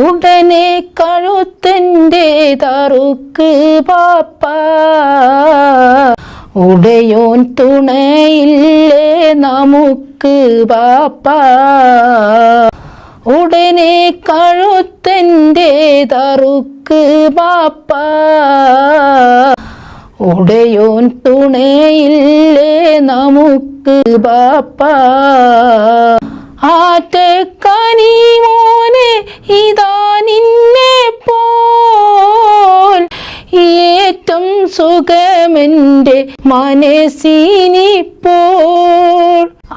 ഉടനെ കഴുത്തൻ്റെ തറുക്ക് പാപ്പ ഉടയോൻ തുണയില്ലേ നമുക്ക് പാപ്പ ഉടനെ കഴുത്തൻ്റെ തറുക്ക് പാപ്പ ഉടയോൻ തുണയില്ലേ നമുക്ക് ബാപ്പ ആറ്റക്കനി ഇതാ നിന്നെ പോൽ സുഖമെന്റെ മനസ്സിനിപ്പോൾ.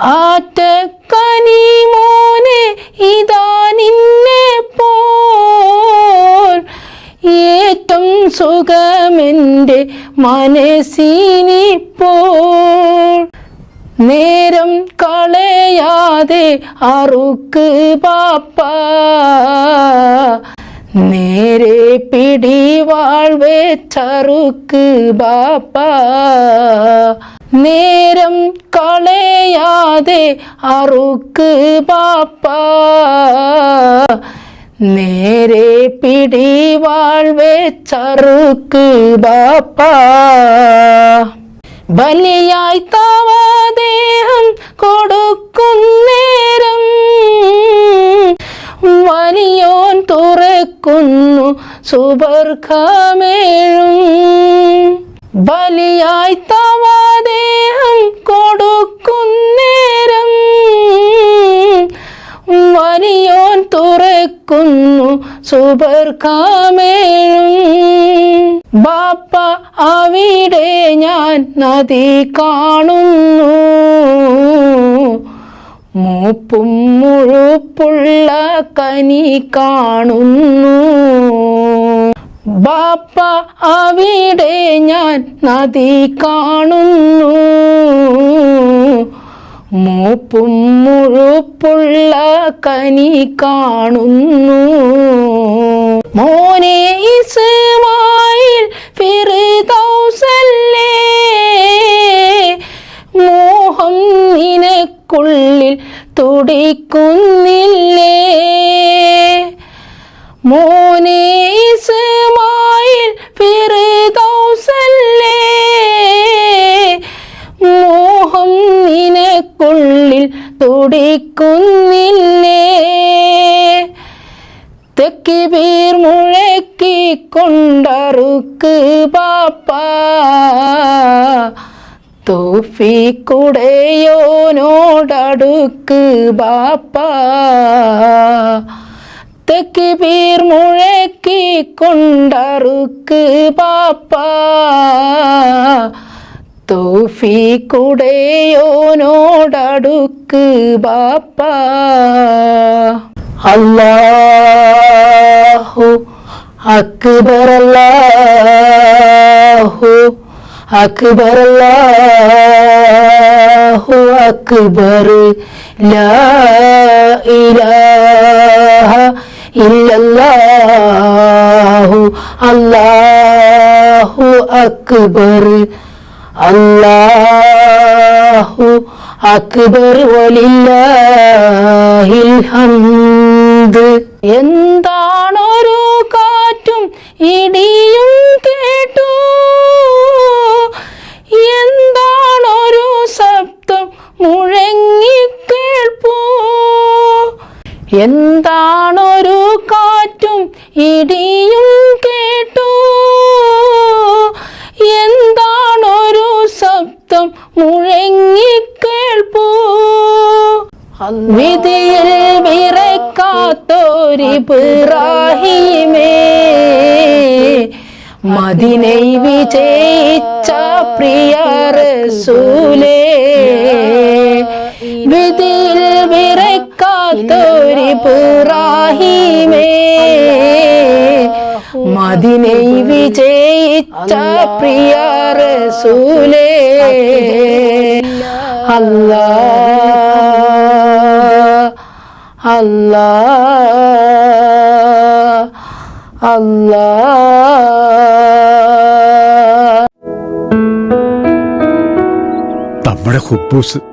ആറ്റക്കനി മോനെ ഇതാ നിന്നെ പോൽ ഏറ്റം സുഖമെന്റെ മനസ്സിനിപ്പോൾ. നേരം കളയാതെ അറുക്ക് പാപ്പ. നേരെ പിടിവാൾ വെച്ചറുക്ക് ബാപ്പ. നേരം കളയാതെ അറുക്ക് പാപ്പ. നേരെ പിടിവാൾ വെച്ചറുക്ക് ബാപ്പ. ബലിയായി തവദേഹം കൊടുക്കുന്നേരം വലിയോൻ തുറക്കുന്നു സുബർഖമേഴും ബലിയായി തവദേഹം കൊടുക്കുന്നേരം വലിയോൻ തുറക്കുന്നു സുബർഖമേഴും ബാപ്പ അവിടെ ഞാൻ നദി കാണുന്നു. മൂപ്പും മുഴുപ്പുള്ള കനി കാണുന്നു. ബാപ്പ അവിടെ ഞാൻ നദി കാണുന്നു. മൂപ്പും മുഴുപ്പുള്ള കനി കാണുന്നു. മോനെ ഇസ്മായിൽ നിനക്കുള്ളിൽ തുടിക്കുന്നില്ലേ മോനെ ഇസ്മായിൽ ഫിർദൗസല്ലേ മോഹം നിനക്കുള്ളിൽ തുടിക്കുന്നില്ലേ തെക്കിബീർ മുഴക്കി കൊണ്ടറുക്ക് പാപ്പ തോഫിക്കുടയോനോടടുക്ക് ബാപ്പ. തെക്കിബീർ മുഴക്കി കൊണ്ടറുക്ക് പാപ്പ തോഫിക്കുടയോനോടടുക്ക് ബാപ്പ. അല്ലാഹു അക്ബർ അല്ലാഹു അക്ബർ അല്ലാഹു അക്ബർ. ലാ ഇലാഹ ഇല്ലല്ലാഹു അല്ലാഹു അക്ബർ. അല്ലാഹു അക്ബർ വലില്ലാഹിൽ ഹംദ്. എന്താണൊരു കാറ്റും എന്താണൊരു കാറ്റും ഇടിയും കേട്ടു? എന്താണൊരു ശബ്ദം മുഴങ്ങിക്കേൾപ്പൂ വിധിയിൽ വിറക്കാത്തോരി പിറാഹിമേ മദിനൈ വിജയിച്ച പ്രിയ റസൂലേ വിധിയിൽ വിറക്കാത്തോരി പുറാഹിമേ. മദിനൈ വിജയിച്ച പ്രിയ റസൂലേ. അല്ലാ. അല്ലാ. അല്ലാ. നമ്മുടെ കുബൂസ്